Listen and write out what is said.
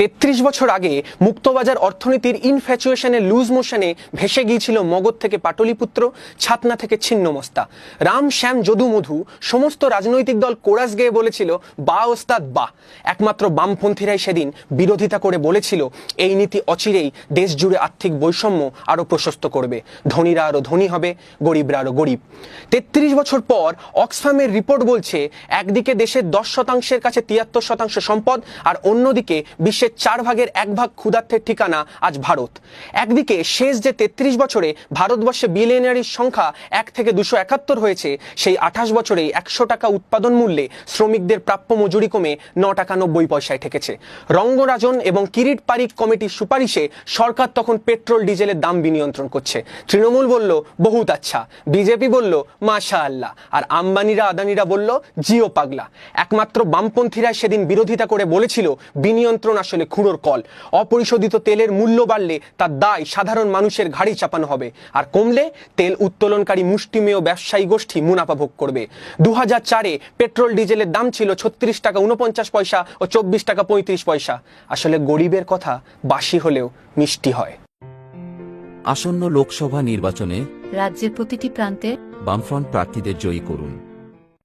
তেত্রিশ বছর আগে মুক্তবাজার অর্থনীতির ইনফ্যাচুয়েশনে লুজ মোশনে ভেসে গিয়েছিল মগধ থেকে পাটলিপুত্র, ছাতনা থেকে ছিন্নমস্তা। রাম, শ্যাম, যদু, মধু, সমস্ত রাজনৈতিক দল কোরাস গেয়ে বলেছিল, বা ওস্তাদ, বা। একমাত্র বামপন্থীরাই সেদিন বিরোধিতা করে বলেছিল, এই নীতি অচিরেই দেশ জুড়ে আর্থিক বৈষম্য আরও প্রশস্ত করবে। ধনীরা আরও ধনী হবে, গরিবরা আরও গরিব। তেত্রিশ বছর পর অক্সফামের রিপোর্ট বলছে, একদিকে দেশের দশ শতাংশের কাছে তিয়াত্তর শতাংশ সম্পদ আর অন্যদিকে বিশ্বের চার ভাগের এক ভাগ ক্ষুধার্থের ঠিকানা আজ ভারত। একদিকে শেষ যে তেত্রিশ বছরে ভারতবর্ষে বিলিয়নারির সংখ্যা এক থেকে দুশো একাত্তর হয়েছে, সেই আঠাশ বছরেই একশো টাকা উৎপাদন মূল্যে শ্রমিকদের প্রাপ্য মজুরি কমে ন টাকা নব্বই পয়সায় ঠেকেছে। রঙ্গরাজন এবং কিরিট পারিক কমিটির সুপারিশে সরকার তখন পেট্রোল, ডিজেলের দাম বিনিয়ন্ত্রণ করছে। তৃণমূল বলল, বহুত আচ্ছা। বিজেপি বলল মাশা আল্লাহ আর আম্বানিরা, আদানিরা বলল, জিও পাগলা। একমাত্র বামপন্থীরা সেদিন বিরোধিতা করে বলেছিল, বিনিয়ন্ত্রণ আসলে খুঁড়োর কল। অপরিশোধিত তেলের মূল্য বাড়লে তার দায় সাধারণ মানুষের ঘাড়ি চাপানো হবে। আর কমলে তেল উত্তোলনকারী মুষ্টিমেয় ব্যবসায়ী গোষ্ঠী মুনাফা ভোগ করবে। দু হাজার চারে পেট্রোল ডিজেলের দাম ছিল ছত্রিশ টাকা উনপঞ্চাশ পয়সা ও চব্বিশ টাকা পঁয়ত্রিশ পয়সা। আসলে গরিবের কথা বাসি হলেও মিষ্টি হয়। আসন্ন লোকসভা নির্বাচনে রাজ্যের প্রতিটি প্রান্তে বামফ্রন্ট প্রার্থীদের জয়ী করুন।